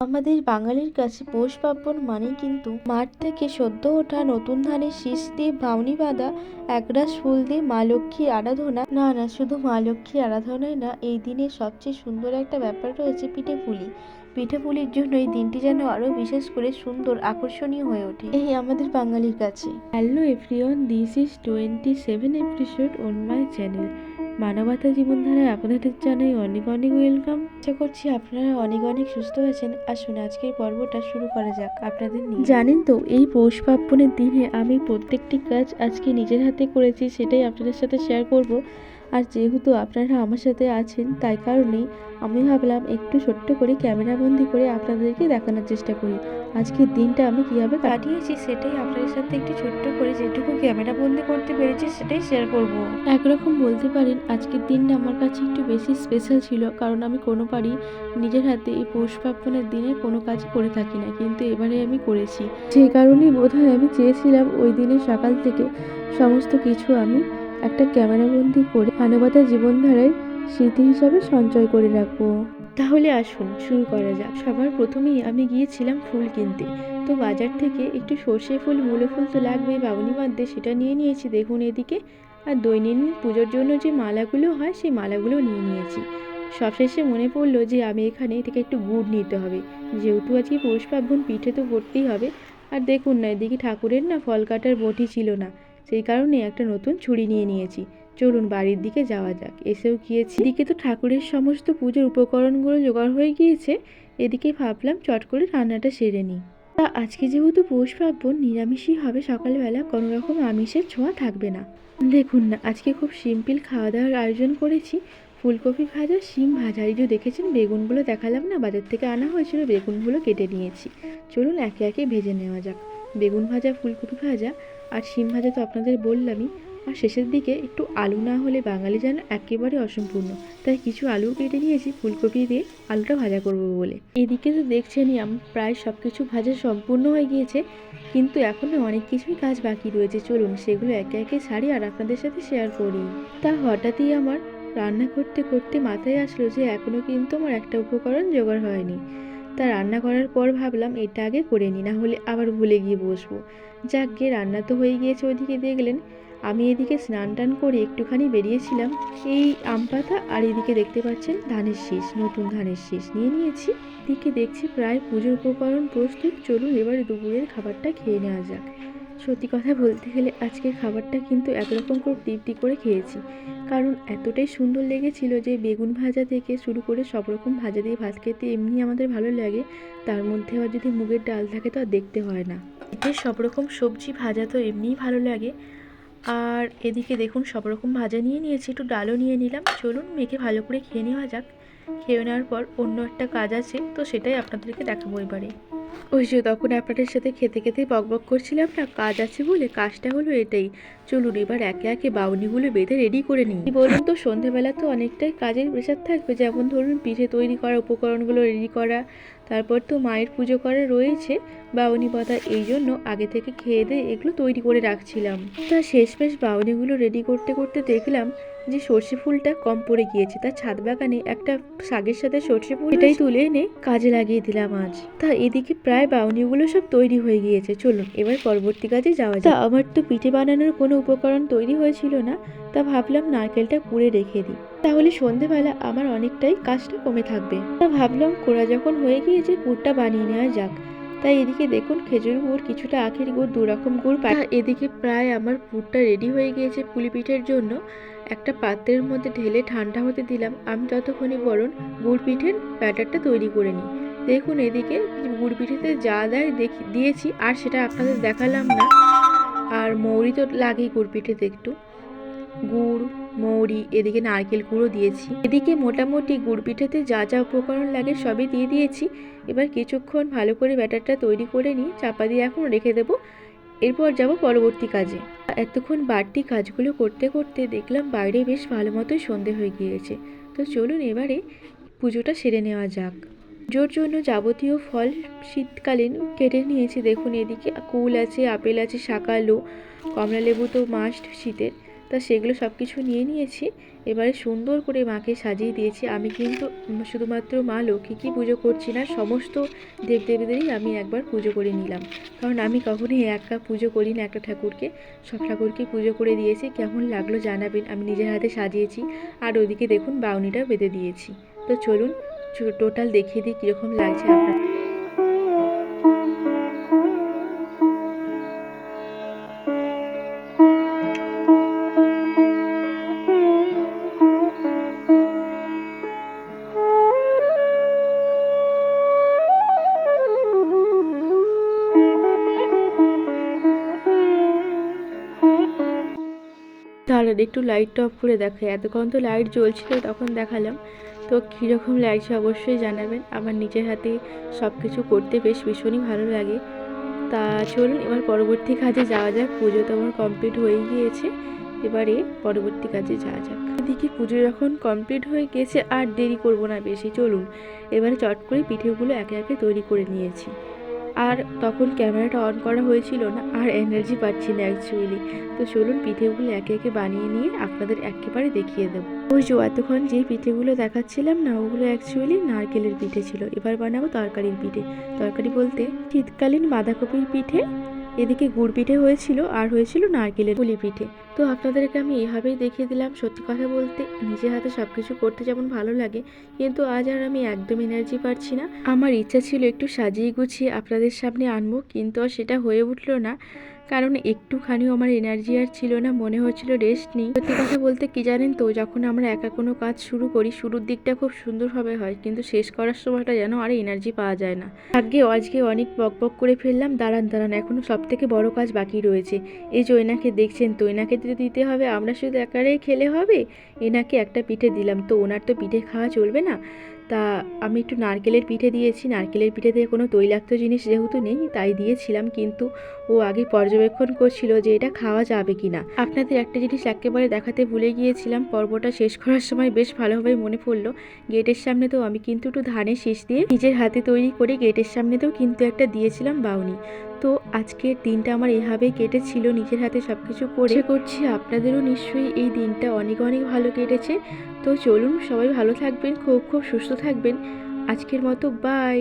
আমাদের বাঙালির কাছে পৌষ পার্বণ মানে কিন্তু মাঠ থেকে সদ্য ওঠা নতুন ধানের শীষ দিয়ে বাউনি বাঁধা, একরাশ ফুল দিয়ে মা লক্ষ্মীর আরাধনা। না না, শুধু মা লক্ষ্মীর আরাধনাই না, এই দিনে সবচেয়ে সুন্দর একটা ব্যাপার রয়েছে পিঠে পুলি। পিঠে পুলির জন্য এই দিনটি যেন আরও বিশেষ করে সুন্দর, আকর্ষণীয় হয়ে ওঠে। এই আমাদের বাঙালির কাছে। Hello everyone, this is twenty seven episode on my channel. মানবতা জীবনধারায় আপনাদের জানাই অনেক অনেক ওয়েলকাম আশা করছি আপনারা অনেক অনেক সুস্থ আছেন। আসুন, আজকের পর্বটা শুরু করা যাক আপনাদের জানেন তো, এই পৌষ পার্বণের দিনে আমি প্রত্যেকটি কাজ আজকে নিজের হাতে করেছি, সেটাই আপনাদের সাথে শেয়ার করব। আর যেহেতু আপনারা আমার সাথে আছেন তাই কারণেই আমি ভাবলাম একটু ছোট্ট করে ক্যামেরাবন্দি করে আপনাদেরকে দেখানোর চেষ্টা করি। আজকের দিনটা আমি কীভাবে কাটিয়েছি সেটাই আপনাদের সাথে একটু ছোট্ট করে যেটুকু ক্যামেরাবন্দি করতে পেরেছি সেটাই শেয়ার করব। একরকম বলতে পারেন আজকের দিনটা আমার কাছে একটু বেশি স্পেশাল ছিল কারণ আমি কোনো বাড়ি নিজের হাতে এই পৌষ পার্বণের দিনে কোনো কাজ করে থাকি না কিন্তু এবারে আমি করেছি। সেই কারণেই বোধহয় আমি চেয়েছিলাম ওই দিনের সকাল থেকে সমস্ত কিছু আমি একটা ক্যামেরাবন্দি করে মানবতার জীবনধারায় স্মৃতি হিসাবে সঞ্চয় করে রাখব। তাহলে আসুন, শুরু করা যাক। সবার প্রথমেই আমি গিয়েছিলাম ফুল কিনতে। তো বাজার থেকে একটু সর্ষে ফুল, মূলো ফুল তো লাগবেই, বাবুনি বাঁধতে সেটা নিয়ে নিয়েছি। দেখুন এদিকে। আর দৈনন্দিন পুজোর জন্য যে মালাগুলো হয়, সেই মালাগুলো নিয়ে নিয়েছি। সবশেষে মনে পড়ল যে আমি এখানে থেকে একটু গুড় নিতে হবে। যেহেতু আজকে পৌষ পার্বণ, পিঠে তো করতেই হবে। আর দেখুন না, এদিকে ঠাকুরের না ফল কাটার বটি ছিল না। সেই কারণে একটা নতুন ছুরি নিয়ে নিয়েছি। চলুন বাড়ির দিকে যাওয়া যাক। এসেও গিয়েছি। এদিকে তো ঠাকুরের সমস্ত পুজোর উপকরণগুলো জোগাড় হয়ে গিয়েছে। এদিকে ভাবলাম চট করে রান্নাটা সেরে নিই। তা আজকে যেহেতু পৌষ পার্বণ, নিরামিষই হবে, সকালবেলা কোনো রকম আমিষের ছোঁয়া থাকবে না। দেখুন না, আজকে খুব সিম্পল খাওয়া দাওয়ার আয়োজন করেছি। ফুলকপি ভাজা, শিম ভাজা। এই যে দেখেছেন, বেগুনগুলো দেখালাম না? বাজার থেকে আনা হয়েছিল, বেগুনগুলো কেটে নিয়েছি। চলুন একে একে ভেজে নেওয়া যাক। বেগুন ভাজা, ফুলকপি ভাজা আর শিম ভাজা তো আপনাদের বললামই, আর শেষের দিকে একটু আলু না হলে বাঙালি যেন একেবারে অসম্পূর্ণ। তাই কিছু আলু কেটে নিয়েছি, ফুলকপি দিয়ে আলুটা ভাজা করব বলে। এদিকে তো দেখছেনই আমার প্রায় সব কিছু ভাজা সম্পূর্ণ হয়ে গিয়েছে, কিন্তু এখনও অনেক কিছুই কাজ বাকি রয়েছে। চলুন, সেগুলো একে একে সারি আর আপনাদের সাথে শেয়ার করি। তা হঠাৎই আমার রান্না করতে করতে মাথায় আসলো যে এখনও কিন্তু আমার একটা উপকরণ জোগাড় হয়নি। তা রান্না করার পর ভাবলাম, এটা আগে করে নিই, না হলে আবার ভুলে গিয়ে বসবো। যাক গিয়ে রান্না তো হয়ে গিয়েছে ওইদিকে দেখলেন। আমি এদিকে স্নান টান করে একটুখানি বেরিয়েছিলাম। এই আম পাতা আর এদিকে দেখতে পাচ্ছেন ধানের শীষ, নতুন ধানের শীষ নিয়ে নিয়েছি। এদিকে দেখছি প্রায় পুজোর উপকরণ প্রস্তুত। চলুন এবারে দুপুরের খাবারটা খেয়ে নেওয়া যাক। সত্যি কথা বলতে গেলে আজকের খাবারটা কিন্তু একরকম করে তৃপ্তি করে খেয়েছি। কারণ এতটাই সুন্দর লেগেছিল যে বেগুন ভাজা থেকে শুরু করে সব রকম ভাজা দিয়ে ভাত খেতে এমনি আমাদের ভালো লাগে। তার মধ্যে আবার যদি মুগের ডাল থাকে তো আর দেখতে হয় না। এতে সব রকম সবজি ভাজা তো এমনিই ভালো লাগে। আর এদিকে দেখুন সব রকম ভাজা নিয়ে নিয়েছি, একটু ডালও নিয়ে নিলাম। চলুন মেখে ভালো করে খেয়ে নেওয়া যাক। খেয়ে নেওয়ার পর অন্য একটা কাজ আছে, তো সেটাই আপনাদেরকে দেখাবো এবারে। ওই যে তখন আপনাদের সাথে খেতে খেতে বকবক করছিলাম না, কাজ আছে বলে কাজটা হলো এটাই। চলুন এবার একে একে বাউনিগুলো বেঁধে রেডি করে নিই। বলুন তো, সন্ধেবেলা তো অনেকটাই কাজের প্রেশার থাকবে। যেমন ধরুন, পিঠে তৈরি করা, উপকরণগুলো রেডি করা, তারপর তো মায়ের পুজো করা রয়েছে। বাউনি পাতা এই জন্য আগে থেকে খেয়ে দিয়ে এগুলো তৈরি করে রাখছিলাম। তা শেষমেশ বাউনিগুলো রেডি করতে করতে দেখলাম যে সর্ষে ফুলটা কম পড়ে গিয়েছে, তার ছাদ বাগানে একটা শাকের সাথে সর্ষে ফুল এটাই তুলে এনে কাজে লাগিয়ে দিলাম আজ। তা এদিকে প্রায় বাউনিগুলো সব তৈরি হয়ে গিয়েছে, চলুন এবার পরবর্তী কাজে যাওয়া তা আমার তো পিঠে বানানোর কোনো উপকরণ তৈরি হয়েছিল না, তা ভাবলাম নারকেলটা কুড়ে রেখে দিই। তাহলে সন্ধেবেলা আমার অনেকটাই কাজটা কমে থাকবে। তা ভাবলাম কোড়া যখন হয়ে গিয়েছে পুরটা বানিয়ে নেওয়া যাক। তাই এদিকে দেখুন খেজুর গুড়, কিছুটা আখের গুড় দু রকম গুড় এদিকে প্রায় আমার পুরটা রেডি হয়ে গিয়েছে পুলি পিঠের জন্য। একটা পাত্রের মধ্যে ঢেলে ঠান্ডা হতে দিলাম। আমি ততক্ষণে বরং গুড় পিঠের ব্যাটারটা তৈরি করে নিই। দেখুন এদিকে গুড় পিঠেতে যা দেয় দেখি দিয়েছি, আর সেটা আপনাদের দেখালাম না। আর মৌরি তো লাগেই গুড় পিঠেতে একটু। গুড়, মৌরি, এদিকে নারকেল গুঁড়ো দিয়েছি। এদিকে মোটামুটি গুড় পিঠেতে যা যা উপকরণ লাগে সবই দিয়ে দিয়েছি। এবার কিছুক্ষণ ভালো করে ব্যাটারটা তৈরি করে নিই। চাপা দিয়ে এখন রেখে দেবো। এরপর যাব পরবর্তী কাজে। এতক্ষণ বাড়তি কাজগুলো করতে করতে দেখলাম বাইরে বেশ ভালো মতোই সন্ধে হয়ে গিয়েছে। তো চলুন এবারে পুজোটা সেরে নেওয়া যাক। পুজোর জন্য যাবতীয় ফল শীতকালীন কেটে নিয়েছি। দেখুন এদিকে কুল আছে, আপেল আছে শাকালু কমলা লেবু তো মাস্ট শীতের। তা সেগুলো সব কিছু নিয়ে নিয়েছি। এবারে সুন্দর করে মাকে সাজিয়ে দিয়েছি। আমি কিন্তু শুধুমাত্র মা লক্ষ্মীকেই পুজো করছি না, সমস্ত দেবদেবীদেরই আমি একবার পুজো করে নিলাম। কারণ আমি কখনোই একা পুজো করি না একটা ঠাকুরকে। সব ঠাকুরকে পুজো করে দিয়েছি, কেমন লাগল জানাবেন। আমি নিজের হাতে সাজিয়েছি আর ওদিকে দেখুন বাউনিটা বেঁধে দিয়েছি। তো চলুন টোটাল দেখিয়ে দিই কীরকম লাগছে আপনার। দাঁড়ান, একটু লাইটটা অফ করে দেখো এতক্ষণ তো লাইট জ্বলছিল, তখন দেখালাম। তো কীরকম লাগছে অবশ্যই জানাবেন। আমার নিজের হাতে সব কিছু করতে বেশ ভীষণই ভালো লাগে। তা চলুন, এবার পরবর্তী কাজে যাওয়া যাক। পুজো তো আমার কমপ্লিট হয়ে গিয়েছে। এবারে পরবর্তী কাজে যাওয়া যাক। এদিকে পুজো যখন কমপ্লিট হয়ে গেছে, আর দেরি করব না বেশি। চলুন, এবারে চট করে পিঠেগুলো একে একে তৈরি করে নিয়েছি। আর তখন ক্যামেরাটা অন করা হয়েছিল না, আর এনার্জি পাচ্ছি না অ্যাকচুয়ালি তো চলুন পিঠেগুলো একে একে বানিয়ে নিয়ে আপনাদের একেবারে দেখিয়ে দেবো। ওই যে এতক্ষণ যে পিঠেগুলো দেখাচ্ছিলাম না, ওগুলো অ্যাকচুয়ালি নারকেলের পিঠে ছিল। এবার বানাবো তরকারির পিঠে। তরকারি বলতে শীতকালীন বাঁধাকপির পিঠে, এদিকে গুড় পিঠে হয়েছিল, আর হয়েছিল নারকেলের পুলি পিঠে। তো আপনাদেরকে আমি এভাবেই দেখিয়ে দিলাম সত্যি কথা বলতে নিজের হাতে সব কিছু করতে যেমন ভালো লাগে, কিন্তু আজ আর আমি একদম এনার্জি পাচ্ছি না। আমার ইচ্ছা ছিল একটু সাজিয়ে গুছিয়ে আপনাদের সামনে আনব, কিন্তু আর সেটা হয়ে উঠল না, কারণ একটুখানিও আমার এনার্জি আর ছিল না, মনে হচ্ছিল রেস্ট নেই। সত্যি কথা বলতে কি জানেন তো, যখন আমরা একা কোনো কাজ শুরু করি, শুরুর দিকটা খুব সুন্দরভাবে হয়, কিন্তু শেষ করার সময়টা যেন আর এনার্জি পাওয়া যায় না। আজকে আজকে অনেক বক বক করে ফেললাম, দাঁড়ান দাঁড়ান এখনও সব থেকে বড় কাজ বাকি রয়েছে। এই যে এনাকে দেখছেন তো এনাকে তো দিতে হবে, আমরা শুধু একারেই খেলে হবে? এনাকে একটা পিঠে দিলাম। তো ওনার তো পিঠে খাওয়া চলবে না। তা আমি একটু নারকেলের পিঠে দিয়েছি। নারকেলের পিঠে দিয়ে কোনো তৈলাক্ত জিনিস যেহেতু নেই, তাই দিয়েছিলাম। কিন্তু ও আগে পর্যবেক্ষণ করছিল যে এটা খাওয়া যাবে কি না আপনাদের একটা জিনিস একেবারে দেখাতে ভুলে গিয়েছিলাম। পর্বটা শেষ করার সময় বেশ ভালোভাবে মনে পড়ল। গেটের সামনে তো আমি কিন্তু একটু ধানের শীষ দিয়ে নিজের হাতে তৈরি করে গেটের সামনেতেও কিন্তু একটা দিয়েছিলাম বাউনি। তো আজকের দিনটা আমার এভাবেই কেটেছিল, নিজের হাতে সব কিছু করে করছি আপনাদেরও নিশ্চয়ই এই দিনটা অনেক অনেক ভালো কেটেছে। তো চলুন সবাই ভালো থাকবেন, খুব খুব সুস্থ থাকবেন। আজকের মতো বাই